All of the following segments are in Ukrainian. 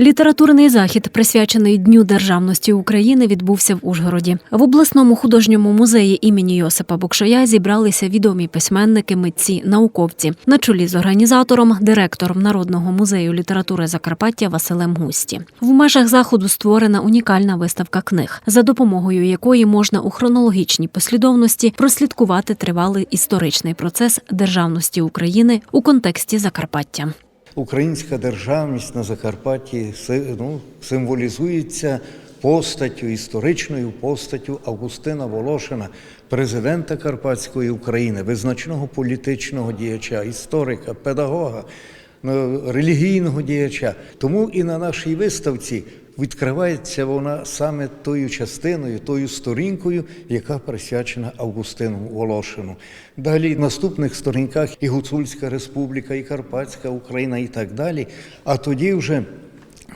Літературний захід, присвячений Дню державності України, відбувся в Ужгороді. В обласному художньому музеї імені Йосипа Букшая зібралися відомі письменники, митці, науковці на чолі з організатором, директором Народного музею літератури Закарпаття Василем Густі. В межах заходу створена унікальна виставка книг, за допомогою якої можна у хронологічній послідовності прослідкувати тривалий історичний процес державності України у контексті Закарпаття. Українська державність на Закарпатті ну, символізується постаттю, історичною постаттю Августина Волошина, президента Карпатської України, визначного політичного діяча, історика, педагога, ну, релігійного діяча. Тому і на нашій виставці відкривається вона саме тою частиною, тою сторінкою, яка присвячена Августину Волошину. Далі в наступних сторінках і Гуцульська Республіка, і Карпатська Україна, і так далі. А тоді вже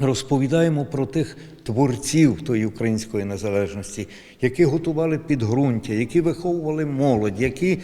розповідаємо про тих творців тої української незалежності, які готували підґрунтя, які виховували молодь, які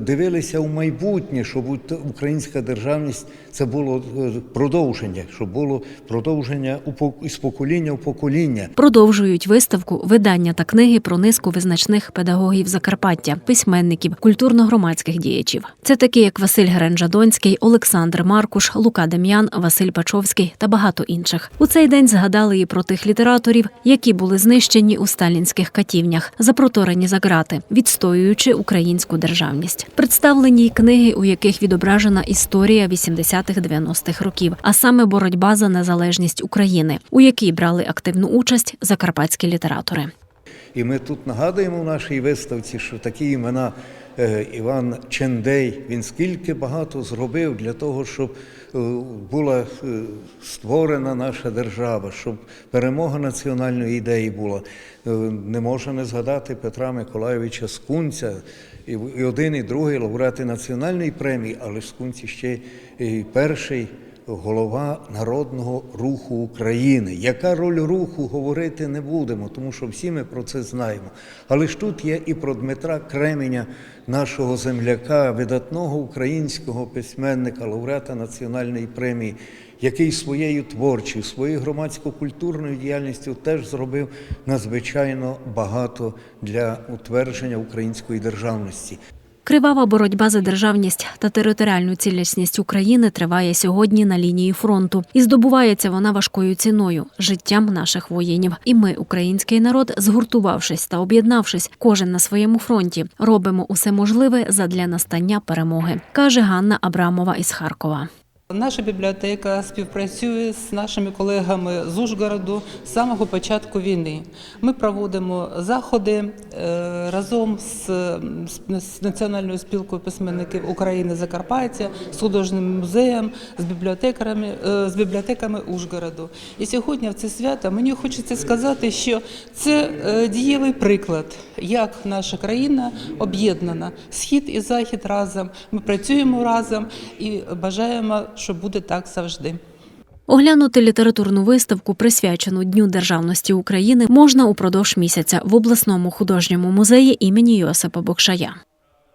дивилися у майбутнє, щоб українська державність це було е, продовження, щоб було продовження пок- покоління в покоління. Продовжують виставку видання та книги про низку визначних педагогів Закарпаття, письменників, культурно-громадських діячів. Це такі, як Василь Гренжадонський, Олександр Маркуш, Лука Дем'ян, Василь Пачовський та багато інших. У цей день згадали і про тих літераторів, які були знищені у сталінських катівнях, запроторені за грати, відстоюючи українську державність. Представлені й книги, у яких відображена історія 80-х-90-х років, а саме боротьба за незалежність України, у якій брали активну участь закарпатські літератори. І ми тут нагадуємо в нашій виставці, що такі імена е, Іван Чендей, він скільки багато зробив для того, щоб е, була е, створена наша держава, щоб перемога національної ідеї була. Не можна не згадати Петра Миколайовича Скунця, і один, і другий лауреати національної премії, але ж Скунці ще і перший голова народного руху України. Яка роль руху говорити не будемо, тому що всі ми про це знаємо. Але ж тут є і про Дмитра Кременя, нашого земляка, видатного українського письменника, лауреата національної премії, який своєю творчою, своєю громадсько-культурною діяльністю теж зробив надзвичайно багато для утвердження української державності. Кривава боротьба за державність та територіальну цілісність України триває сьогодні на лінії фронту, і здобувається вона важкою ціною життям наших воїнів. І ми, український народ, згуртувавшись та об'єднавшись, кожен на своєму фронті, робимо усе можливе задля настання перемоги, каже Ганна Абрамова із Харкова. Наша бібліотека співпрацює з нашими колегами з Ужгороду з самого початку війни. Ми проводимо заходи е, разом з, Національною спілкою письменників України Закарпаття, з художнім музеєм, з бібліотекарами, е, з бібліотеками Ужгороду. І сьогодні в це свято мені хочеться сказати, що це е, дієвий приклад, як наша країна об'єднана, схід і захід разом. Ми працюємо разом і бажаємо, щоб буде так завжди. Оглянути літературну виставку, присвячену Дню державності України, можна упродовж місяця в обласному художньому музеї імені Йосипа Бокшая.